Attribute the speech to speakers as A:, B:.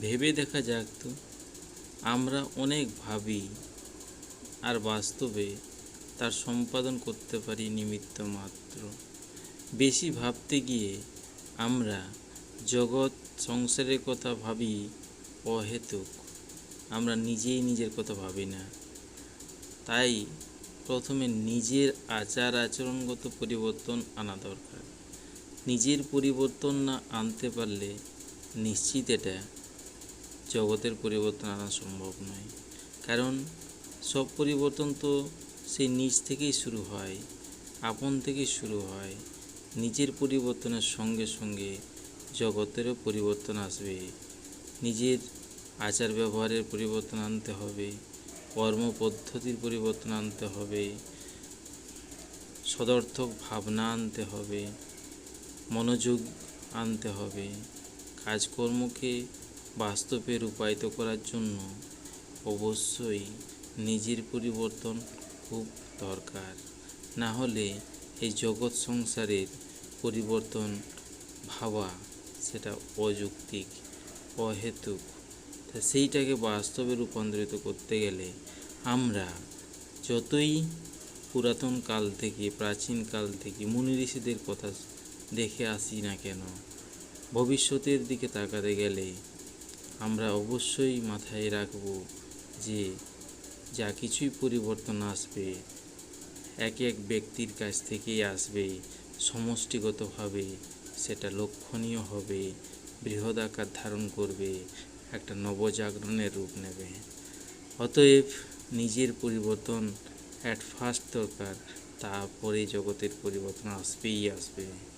A: ভেবে দেখা যাক তো। আমরা অনেক ভাবি আর বাস্তবে তার সম্পাদন করতে পারি নিমিত্ত মাত্র। বেশি ভাবতে গিয়ে আমরা জগৎ সংসারের কথা ভাবি অহেতুক। আমরা নিজেই নিজের কথা ভাবি না। তাই প্রথমে নিজের আচার আচরণগত পরিবর্তন আনা দরকার। নিজের পরিবর্তন না আনতে পারলে নিশ্চিত এটা জগতের পরিবর্তন আনা সম্ভব নয়। কারণ সব পরিবর্তন তো সেই নিজ থেকেই শুরু হয়, আপন থেকেই শুরু হয়। নিজের পরিবর্তনের সঙ্গে সঙ্গে জগতেরও পরিবর্তন আসবে। নিজের আচার ব্যবহারের পরিবর্তন আনতে হবে, কর্ম পদ্ধতির পরিবর্তন আনতে হবে, সদর্থক ভাবনা আনতে হবে, মনোযোগ আনতে হবে, কাজকর্মকে বাস্তবে রূপায়িত করার জন্য অবশ্যই নিজের পরিবর্তন খুব দরকার। না হলে এই জগৎ সংসারের পরিবর্তন ভাবা সেটা অযৌক্তিক, অহেতুক। তা সেইটাকে বাস্তবে রূপান্তরিত করতে গেলে আমরা যতই পুরাতন কাল থেকে, প্রাচীন কাল থেকে, মুনি ঋষিদের কথা দেখে আসি না কেন, ভবিষ্যতের দিকে তাকাতে গেলে আমরা অবশ্যই মাথায় রাখব যে যা কিছুই পরিবর্তন আসবে, এক এক ব্যক্তির কাছ থেকেই আসবে, সমষ্টিগতভাবে সেটা লক্ষণীয় হবে, বৃহৎ আকার ধারণ করবে, একটা নবজাগরণের রূপ নেবে। অতএব নিজের পরিবর্তন অ্যাট ফার্স্ট দরকার তারপরে জগতের পরিবর্তন আসবেই আসবে।